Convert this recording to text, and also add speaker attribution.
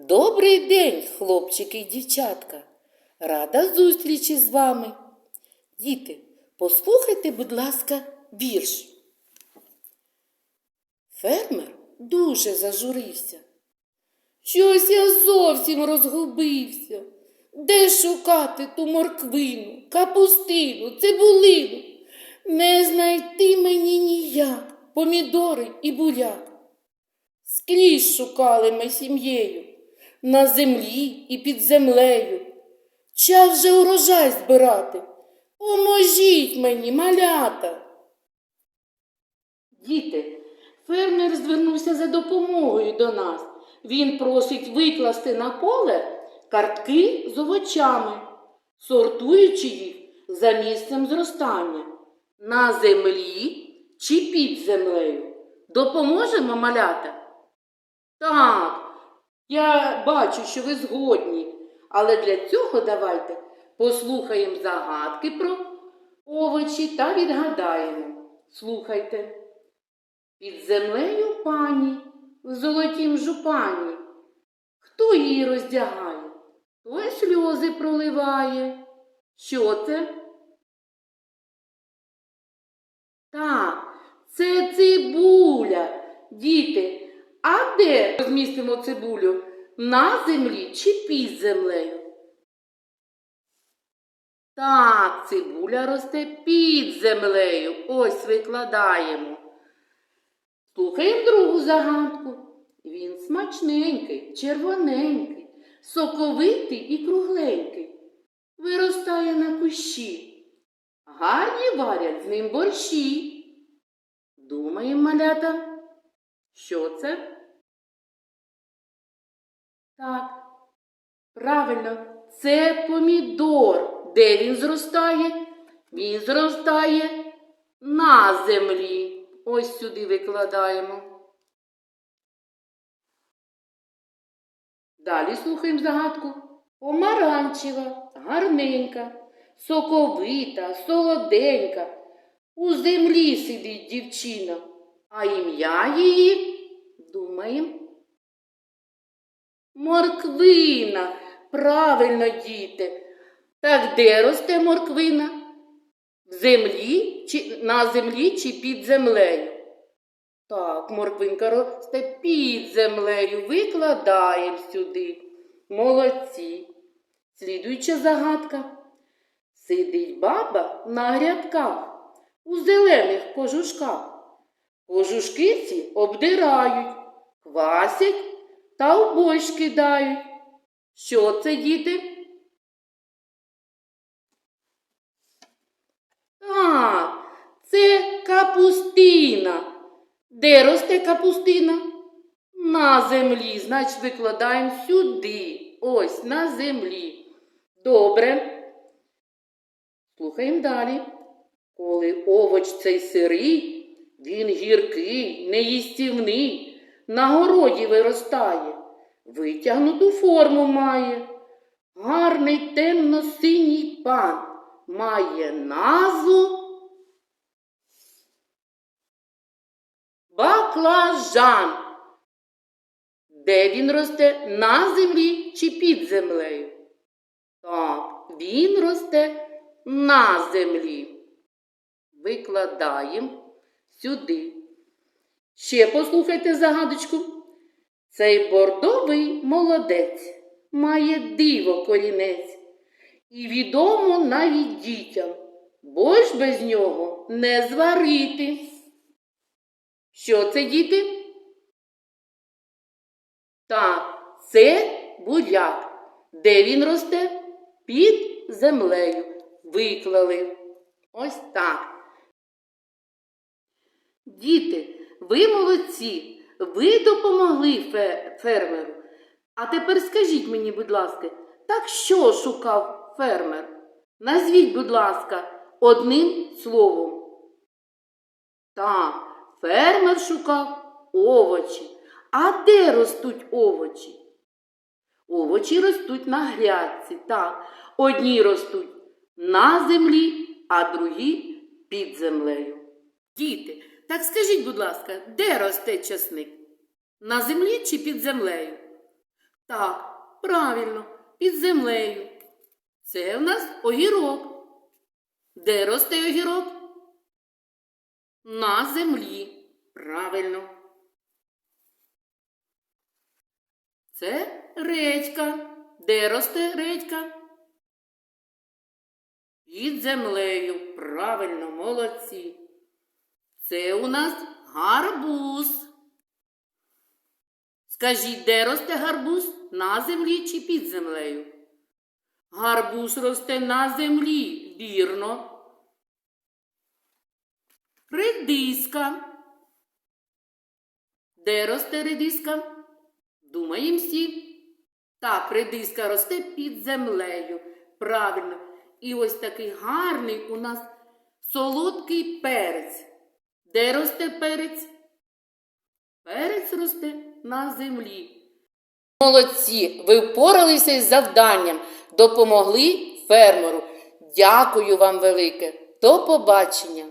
Speaker 1: Добрий день, хлопчики й дівчатка. Рада зустрічі з вами. Діти, послухайте, будь ласка, вірш. Фермер дуже зажурився. Щось я зовсім розгубився. Де шукати ту морквину, капустину, цибулину? Не знайти мені ніяк помідори і буряк. Скрізь шукали ми сім'єю, на землі і під землею. Час вже урожай збирати. Поможіть мені, малята. Діти, фермер звернувся за допомогою до нас. Він просить викласти на поле картки з овочами, сортуючи їх за місцем зростання на землі чи під землею. Допоможемо малята? Так, я бачу, що ви згодні, але для цього давайте послухаємо загадки про овочі та відгадаємо. Слухайте. Під землею пані в золотім жупані. Хто її роздягає? Той сльози проливає. Що це? Так, це цибуля. Діти, а де розмістимо цибулю? На землі чи під землею? Так, цибуля росте під землею. Ось викладаємо. Слухаємо другу загадку. Він смачненький, червоненький, соковитий і кругленький. Виростає на кущі. Гарні варять з ним борщі. Думаємо, малята, що це? Так, правильно, це помідор. Де він зростає? Він зростає на землі. Ось сюди викладаємо. Далі слухаємо загадку. Помаранчева, гарненька, соковита, солоденька. У землі сидить дівчина, а ім'я її, думаємо, морквина. Правильно, діти. Так де росте морквина? В землі чи на землі чи під землею? Так, морквинка росте під землею. Викладаємо сюди. Молодці. Слідуюча загадка. Сидить баба на грядках у зелених кожушках. Кожушки ці обдирають, квасять та в борщ кидають. Що це, діти? Так, це капустина. Де росте капустина? На землі. Значить, викладаємо сюди. Ось на землі. Добре. Слухаємо далі. Коли овоч цей сирий, він гіркий, неїстівний, на городі виростає, витягнуту форму має. Гарний темно-синій пан має назву баклажан. Де він росте? На землі чи під землею? Так, він росте на землі. Викладаємо сюди. Ще послухайте загадочку. Цей бордовий молодець має диво корінець. І відомо навіть дітям, бо ж без нього не зварити. Що це, діти? Так, це буряк. Де він росте? Під землею. Виклали. Ось так. Діти, ви молодці, ви допомогли фе- фермеру. А тепер скажіть мені, будь ласка, так що шукав фермер? Назвіть, будь ласка, одним словом. Так, фермер шукав овочі. А де ростуть овочі? Овочі ростуть на грядці, так. Одні ростуть на землі, а другі під землею. Діти, так скажіть, будь ласка, де росте часник? На землі чи під землею? Так, правильно, під землею. Це в нас огірок. Де росте огірок? На землі. Правильно. Це редька. Де росте редька? Під землею. Правильно, молодці. Це у нас гарбуз. Скажіть, де росте гарбуз? На землі чи під землею? Гарбуз росте на землі, вірно. Редиска. Де росте редиска? Думаємо всі. Так, редиска росте під землею. Правильно. І ось такий гарний у нас солодкий перець. Де росте перець? Перець росте на землі. Молодці, ви впоралися із завданням, допомогли фермеру. Дякую вам велике. До побачення.